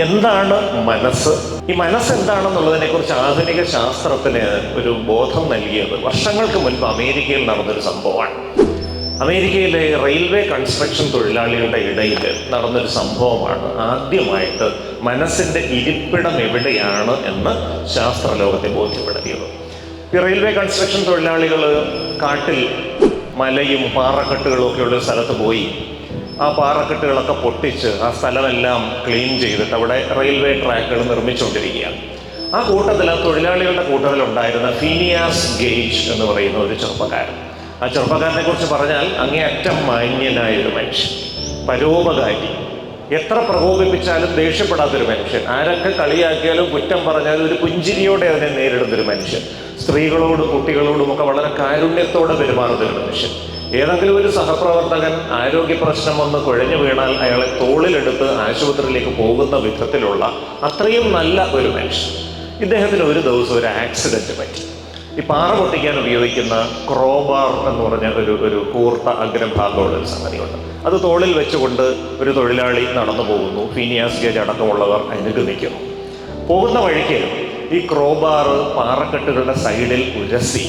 എന്താണ് മനസ്സ്? ഈ മനസ്സ് എന്താണെന്നുള്ളതിനെ കുറിച്ച് ആധുനിക ശാസ്ത്രത്തിന് ഒരു ബോധം നൽകിയത് വർഷങ്ങൾക്ക് മുൻപ് അമേരിക്കയിൽ നടന്നൊരു സംഭവമാണ്. അമേരിക്കയിലെ റെയിൽവേ കൺസ്ട്രക്ഷൻ തൊഴിലാളികളുടെ ഇടയിൽ നടന്നൊരു സംഭവമാണ്. ആദ്യമായിട്ട് മനസ്സിന്റെ ഇരിപ്പിടം എവിടെയാണ് എന്ന് ശാസ്ത്രലോകത്തെ ബോധ്യപ്പെടുത്തിയത്. ഈ റെയിൽവേ കൺസ്ട്രക്ഷൻ തൊഴിലാളികൾ കാട്ടിൽ മലയും പാറക്കെട്ടുകളും ഒക്കെ ഉള്ള സ്ഥലത്ത് പോയി. ആ പാറക്കെട്ടുകളൊക്കെ പൊട്ടിച്ച് ആ സ്ഥലമെല്ലാം ക്ലീൻ ചെയ്തിട്ട് അവിടെ റെയിൽവേ ട്രാക്കുകൾ നിർമ്മിച്ചുകൊണ്ടിരിക്കുകയാണ് ആ കൂട്ടത്തിൽ ആ തൊഴിലാളികളുടെ കൂട്ടത്തിലുണ്ടായിരുന്ന ഫിനിയാസ് ഗേജ് എന്ന് പറയുന്ന ഒരു ചെറുപ്പക്കാരൻ. ആ ചെറുപ്പക്കാരനെ കുറിച്ച് പറഞ്ഞാൽ അങ്ങേയറ്റം മാന്യനായ ഒരു മനുഷ്യൻ പരോപകാരി. എത്ര പ്രകോപിപ്പിച്ചാലും ദേഷ്യപ്പെടാത്തൊരു മനുഷ്യൻ. ആരൊക്കെ കളിയാക്കിയാലും കുറ്റം പറഞ്ഞാലും ഒരു പുഞ്ചിരിയോടെ അതിനെ നേരിടുന്നൊരു മനുഷ്യൻ. സ്ത്രീകളോടും കുട്ടികളോടും ഒക്കെ വളരെ കാരുണ്യത്തോടെ പെരുമാറുന്നൊരു മനുഷ്യൻ. ഏതെങ്കിലും ഒരു സഹപ്രവർത്തകൻ ആരോഗ്യ പ്രശ്നം വന്ന് കുഴഞ്ഞു വീണാൽ അയാളെ തോളിലെടുത്ത് ആശുപത്രിയിലേക്ക് പോകുന്ന വിധത്തിലുള്ള അത്രയും നല്ല ഒരു മനുഷ്യൻ. ഇദ്ദേഹത്തിന് ഒരു ദിവസം ഒരു ആക്സിഡന്റ് പറ്റി. ഈ പാറ പൊട്ടിക്കാൻ ഉപയോഗിക്കുന്ന ക്രോബാർ എന്ന് പറഞ്ഞ ഒരു ഒരു കൂർത്ത അഗ്രഭാഗമുള്ള ഒരു സംഗതിയുണ്ട്. അത് തോളിൽ വെച്ചുകൊണ്ട് ഒരു തൊഴിലാളി നടന്നു പോകുന്നു. ഫീനിയാസ് ഗേജ് അടക്കമുള്ളവർ അനുഗമിക്കുന്നു പോകുന്ന വഴിക്ക് ഈ ക്രോബാർ പാറക്കെട്ടുകളുടെ സൈഡിൽ ഉരസി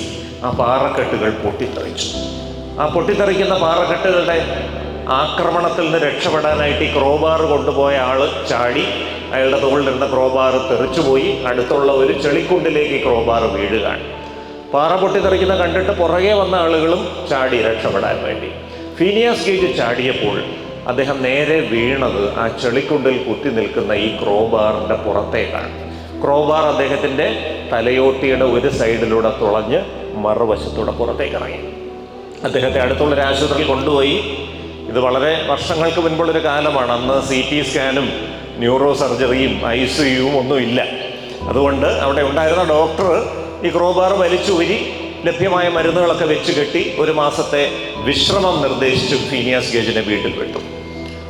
ആ പാറക്കെട്ടുകൾ പൊട്ടിത്തെറിച്ചു. ആ പൊട്ടിത്തെറിക്കുന്ന പാറക്കെട്ടുകളുടെ ആക്രമണത്തിൽ നിന്ന് രക്ഷപ്പെടാനായിട്ട് ഈ ക്രോബാർ കൊണ്ടുപോയ ആൾ ചാടി അയാളുടെ തോളിലിരുന്ന ക്രോബാർ തെറിച്ചുപോയി അടുത്തുള്ള ഒരു ചെളിക്കുണ്ടിലേക്ക് ക്രോബാർ വീഴുകയാണ്. പാറ പൊട്ടിത്തെറിക്കുന്ന കണ്ടിട്ട് പുറകെ വന്ന ആളുകളും ചാടി രക്ഷപ്പെടാൻ വേണ്ടി. ഫീനിയാസ് ഗേജ് ചാടിയപ്പോൾ അദ്ദേഹം നേരെ വീണത് ആ ചെളിക്കുണ്ടിൽ കുത്തി നിൽക്കുന്ന ഈ ക്രോബാറിന്റെ പുറത്തേക്കാണ്. ക്രോബാർ അദ്ദേഹത്തിന്റെ തലയോട്ടിയുടെ ഒരു സൈഡിലൂടെ തുളഞ്ഞ് മറുവശത്തൂടെ പുറത്തേക്ക് ഇറങ്ങി. അദ്ദേഹത്തെ അടുത്തുള്ള ഒരു ആശുപത്രിയിൽ കൊണ്ടുപോയി. ഇത് വളരെ വർഷങ്ങൾക്ക് മുൻപുള്ളൊരു കാലമാണ്. അന്ന് സി ടി സ്കാനും ന്യൂറോ സർജറിയും ഐ സി യുവും ഒന്നും ഇല്ല. അതുകൊണ്ട് അവിടെ ഉണ്ടായിരുന്ന ഡോക്ടർ ഈ ക്രോബാർ വലിച്ചൂരി ലഭ്യമായ മരുന്നുകളൊക്കെ വെച്ച് കെട്ടി ഒരു മാസത്തെ വിശ്രമം നിർദ്ദേശിച്ചു. ഫീനിയാസ് ഗേജിനെ വീട്ടിൽ വിട്ടു.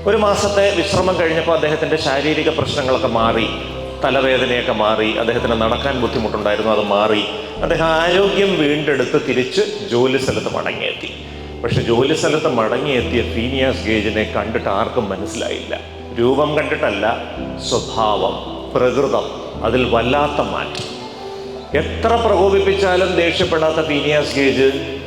ഒരു മാസത്തെ വിശ്രമം കഴിഞ്ഞപ്പോൾ അദ്ദേഹത്തിന്റെ ശാരീരിക പ്രശ്നങ്ങളൊക്കെ മാറി. തലവേദനയൊക്കെ മാറി അദ്ദേഹത്തിന് നടക്കാൻ ബുദ്ധിമുട്ടുണ്ടായിരുന്നു അത് മാറി. അദ്ദേഹം ആരോഗ്യം വീണ്ടെടുത്ത് തിരിച്ച് ജോലി സ്ഥലത്ത് മടങ്ങിയെത്തി. പക്ഷെ ജോലി സ്ഥലത്ത് മടങ്ങിയെത്തിയ ഫീനിയാസ് ഗേജിനെ കണ്ടിട്ട് ആർക്കും മനസ്സിലായില്ല. രൂപം കണ്ടിട്ടല്ല സ്വഭാവം പ്രകൃതം അതിൽ വല്ലാത്ത മാറ്റം. എത്ര പ്രകോപിപ്പിച്ചാലും ദേഷ്യപ്പെടാത്ത ഫീനിയാസ് ഗേജ്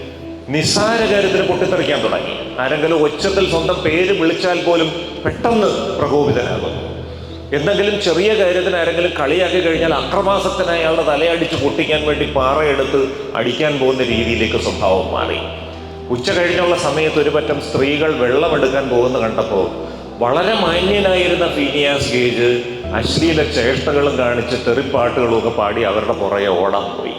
നിസ്സാര കാര്യത്തിന് പൊട്ടിത്തെറിക്കാൻ തുടങ്ങി. ആരെങ്കിലും ഒച്ചത്തിൽ സ്വന്തം പേര് വിളിച്ചാൽ പോലും പെട്ടെന്ന് പ്രകോപിതനാകും എന്തെങ്കിലും ചെറിയ കാര്യത്തിന് ആരെങ്കിലും കളിയാക്കി കഴിഞ്ഞാൽ അക്രമാസത്തിനായി അയാളുടെ തലയടിച്ച് പൊട്ടിക്കാൻ വേണ്ടി പാറയെടുത്ത് അടിക്കാൻ പോകുന്ന രീതിയിലേക്ക് സ്വഭാവം മാറി. ഉച്ച കഴിഞ്ഞുള്ള സമയത്ത് ഒരു പറ്റം സ്ത്രീകൾ വെള്ളമെടുക്കാൻ പോകുന്ന കണ്ടപ്പോൾ വളരെ മാന്യനായിരുന്ന ഫീനിയാസ് ഗേജ് അശ്ലീല ചേഷ്ടകളും കാണിച്ച് തെറിപ്പാട്ടുകളും ഒക്കെ പാടി അവരുടെ പുറകെ ഓടാൻ പോയി.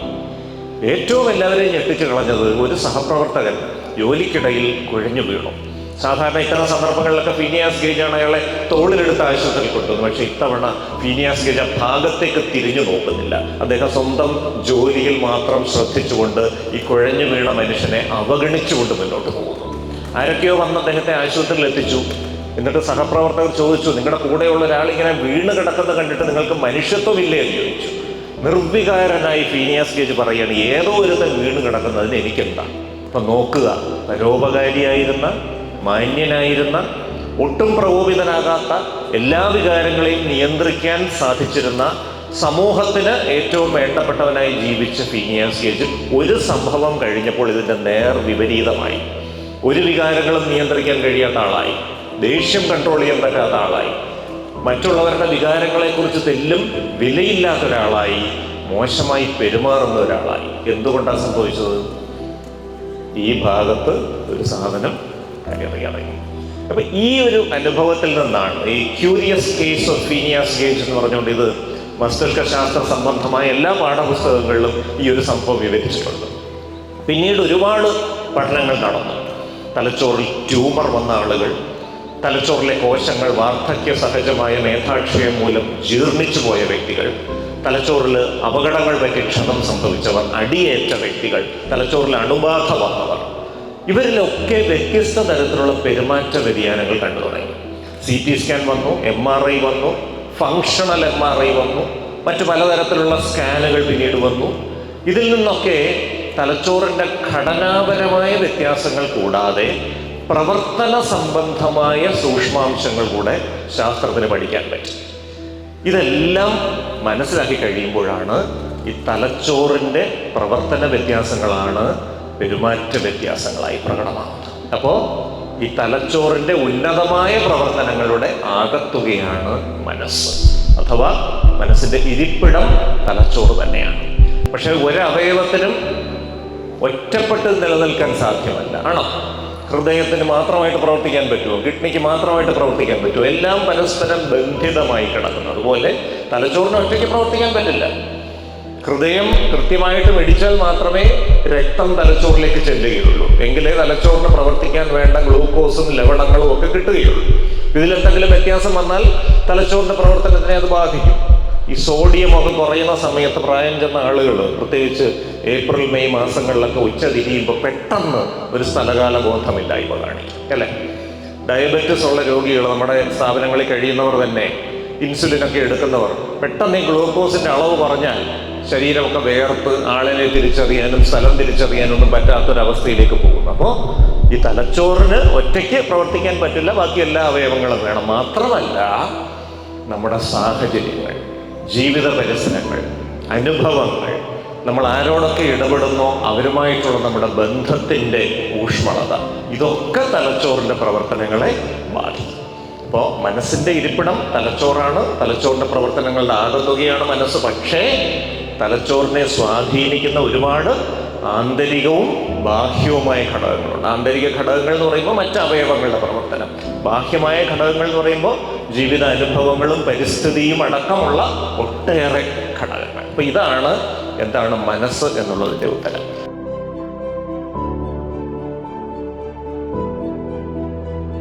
ഏറ്റവും എല്ലാവരെയും ഞെട്ടിച്ചു കളഞ്ഞത് ഒരു സഹപ്രവർത്തകൻ ജോലിക്കിടയിൽ കുഴഞ്ഞു വീണു. സാധാരണ ഇത്തരം സന്ദർഭങ്ങളിലൊക്കെ ഫീനിയാസ് ഗേജാണ് അയാളെ തോളിലെടുത്ത് ആശുപത്രിയിൽ കൊണ്ടുവന്നു പക്ഷെ ഇത്തവണ ഫീനിയാസ് ഗേജ് ആ ഭാഗത്തേക്ക് തിരിഞ്ഞു നോക്കുന്നില്ല. അദ്ദേഹം സ്വന്തം ജോലിയിൽ മാത്രം ശ്രദ്ധിച്ചുകൊണ്ട് ഈ കുഴഞ്ഞു വീണ മനുഷ്യനെ അവഗണിച്ചുകൊണ്ട് മുന്നോട്ട് പോകുന്നു. ആരൊക്കെയോ വന്ന് അദ്ദേഹത്തെ ആശുപത്രിയിൽ എത്തിച്ചു. എന്നിട്ട് സഹപ്രവർത്തകർ ചോദിച്ചു നിങ്ങളുടെ കൂടെയുള്ള ഒരാൾ ഇങ്ങനെ വീണ് കിടക്കുന്നത് കണ്ടിട്ട് നിങ്ങൾക്ക് മനുഷ്യത്വമില്ലേ? എന്ന് ചോദിച്ചു. നിർവികാരനായി ഫീനിയാസ് ഗേജ് പറയുകയാണ് ഏതോ ഒരുത്തൻ വീണ് കിടക്കുന്നതിന് എനിക്കെന്താ? അപ്പൊ നോക്കുക പരോപകാരിയായിരുന്ന മാന്യനായിരുന്ന ഒട്ടും പ്രകോപിതനാകാത്ത എല്ലാ വികാരങ്ങളെയും നിയന്ത്രിക്കാൻ സാധിച്ചിരുന്ന സമൂഹത്തിന് ഏറ്റവും വേണ്ടപ്പെട്ടവനായി ജീവിച്ച ഫിനിയാസ് ഗേജ് ഒരു സംഭവം കഴിഞ്ഞപ്പോൾ ഇതിന്റെ നേർ വിപരീതമായി. ഒരു വികാരങ്ങളും നിയന്ത്രിക്കാൻ കഴിയാത്ത ആളായി. ദേഷ്യം കൺട്രോൾ ചെയ്യാൻ പറ്റാത്ത ആളായി. മറ്റുള്ളവരുടെ വികാരങ്ങളെക്കുറിച്ച് തെല്ലും വിലയില്ലാത്ത ഒരാളായി മോശമായി പെരുമാറുന്ന ഒരാളായി. എന്തുകൊണ്ടാണ് സംഭവിച്ചത്? ഈ ഭാഗത്ത് ഒരു സാധനം കയറിയിറങ്ങി അപ്പൊ ഈ ഒരു അനുഭവത്തിൽ നിന്നാണ് ഈ curious case of Phineas Gage എന്ന് പറഞ്ഞുകൊണ്ട് ഇത് മസ്തിഷ്ക ശാസ്ത്ര സംബന്ധമായ എല്ലാ പാഠപുസ്തകങ്ങളിലും ഈ ഒരു സംഭവം വിവരിച്ചിട്ടുണ്ട്. പിന്നീട് ഒരുപാട് പഠനങ്ങൾ നടന്നു. തലച്ചോറിൽ ട്യൂമർ വന്ന ആളുകൾ തലച്ചോറിലെ കോശങ്ങൾ വാർദ്ധക്യ സഹജമായ മേധാക്ഷയം മൂലം ജീർണിച്ചു പോയ വ്യക്തികൾ തലച്ചോറിൽ അപകടങ്ങൾ പറ്റി ക്ഷതം സംഭവിച്ചവർ അടിയേറ്റ വ്യക്തികൾ തലച്ചോറിൽ അണുബാധ വന്നവർ. ഇവരിലൊക്കെ വ്യത്യസ്ത തരത്തിലുള്ള പെരുമാറ്റ വ്യതിയാനങ്ങൾ കണ്ടു തുടങ്ങി. സി ടി സ്കാൻ വന്നു എം ആർ ഐ വന്നു ഫങ്ഷണൽ എം ആർ ഐ വന്നു മറ്റ് പലതരത്തിലുള്ള സ്കാനുകൾ പിന്നീട് വന്നു. ഇതിൽ നിന്നൊക്കെ തലച്ചോറിന്റെ ഘടനാപരമായ വ്യത്യാസങ്ങൾ കൂടാതെ പ്രവർത്തന സംബന്ധമായ സൂക്ഷ്മാംശങ്ങൾ കൂടെ ശാസ്ത്രത്തിന് പഠിക്കാൻ പറ്റും. ഇതെല്ലാം മനസ്സിലാക്കി കഴിയുമ്പോഴാണ് ഈ തലച്ചോറിന്റെ പ്രവർത്തന വ്യത്യാസങ്ങളാണ് പെരുമാറ്റ വ്യത്യാസങ്ങളായി പ്രകടമാകുന്നത്. അപ്പോൾ ഈ തലച്ചോറിന്റെ ഉന്നതമായ പ്രവർത്തനങ്ങളുടെ ആകത്തുകയാണ് മനസ്സ്. അഥവാ മനസ്സിന്റെ ഇരിപ്പിടം തലച്ചോറ് തന്നെയാണ്. പക്ഷേ ഒരവയവത്തിനും ഒറ്റപ്പെട്ട് നിലനിൽക്കാൻ സാധ്യമല്ല. ആണോ? ഹൃദയത്തിന് മാത്രമായിട്ട് പ്രവർത്തിക്കാൻ പറ്റുമോ? കിഡ്നിക്ക് മാത്രമായിട്ട് പ്രവർത്തിക്കാൻ പറ്റുമോ? എല്ലാം പരസ്പരം ബന്ധിതമായി കിടക്കുന്നു. അതുപോലെ തലച്ചോറിന് ഒറ്റയ്ക്ക് പ്രവർത്തിക്കാൻ പറ്റില്ല. ഹൃദയം കൃത്യമായിട്ട് മെടിച്ചാൽ മാത്രമേ രക്തം തലച്ചോറിലേക്ക് ചെല്ലുകയുള്ളൂ. എങ്കിലേ തലച്ചോറിന് പ്രവർത്തിക്കാൻ വേണ്ട ഗ്ലൂക്കോസും ലവണങ്ങളും ഒക്കെ കിട്ടുകയുള്ളൂ. ഇതിലെന്തെങ്കിലും വ്യത്യാസം വന്നാൽ തലച്ചോറിന്റെ പ്രവർത്തനത്തിനെ അത് ബാധിക്കും. ഈ സോഡിയം ഒക്കെ കുറയുന്ന സമയത്ത് പ്രായം ചെന്ന ആളുകൾ പ്രത്യേകിച്ച് ഏപ്രിൽ മെയ് മാസങ്ങളിലൊക്കെ ഉച്ച തിരിയുമ്പോൾ പെട്ടെന്ന് ഒരു സ്ഥലകാല ബോധമില്ലായ്മ കാണിക്കും അല്ലേ? ഡയബറ്റിസ് ഉള്ള രോഗികൾ നമ്മുടെ സ്ഥാപനങ്ങളിൽ കഴിയുന്നവർ തന്നെ ഇൻസുലിനൊക്കെ എടുക്കുന്നവർ പെട്ടെന്ന് ഈ ഗ്ലൂക്കോസിന്റെ അളവ് കുറഞ്ഞാൽ ശരീരമൊക്കെ വേർത്ത് ആളിനെ തിരിച്ചറിയാനും സ്ഥലം തിരിച്ചറിയാനും ഒന്നും പറ്റാത്തൊരവസ്ഥയിലേക്ക് പോകുന്നു. അപ്പോൾ ഈ തലച്ചോറിന് ഒറ്റയ്ക്ക് പ്രവർത്തിക്കാൻ പറ്റില്ല ബാക്കി എല്ലാ അവയവങ്ങളും വേണം. മാത്രമല്ല നമ്മുടെ സാഹചര്യങ്ങൾ ജീവിത പരിസരങ്ങൾ അനുഭവങ്ങൾ നമ്മൾ ആരോടൊക്കെ ഇടപെടുന്നോ അവരുമായിട്ടുള്ള നമ്മുടെ ബന്ധത്തിന്റെ ഊഷ്മളത ഇതൊക്കെ തലച്ചോറിന്റെ പ്രവർത്തനങ്ങളെ ബാധിക്കും. അപ്പോൾ മനസ്സിന്റെ ഇരിപ്പിടം തലച്ചോറാണ് തലച്ചോറിന്റെ പ്രവർത്തനങ്ങളുടെ ആകത്തുകയാണ് മനസ്സ്. പക്ഷേ തലച്ചോറിനെ സ്വാധീനിക്കുന്ന ഒരുപാട് ആന്തരികവും ബാഹ്യവുമായ ഘടകങ്ങളുണ്ട്. ആന്തരിക ഘടകങ്ങൾ എന്ന് പറയുമ്പോൾ മറ്റ് അവയവങ്ങളുടെ പ്രവർത്തനം. ബാഹ്യമായ ഘടകങ്ങൾ എന്ന് പറയുമ്പോൾ ജീവിത അനുഭവങ്ങളും പരിസ്ഥിതിയും അടക്കമുള്ള ഒട്ടേറെ ഘടകങ്ങൾ. അപ്പോൾ ഇതാണ് എന്താണ് മനസ്സ് എന്നുള്ളതിന്റെ ഉത്തരം.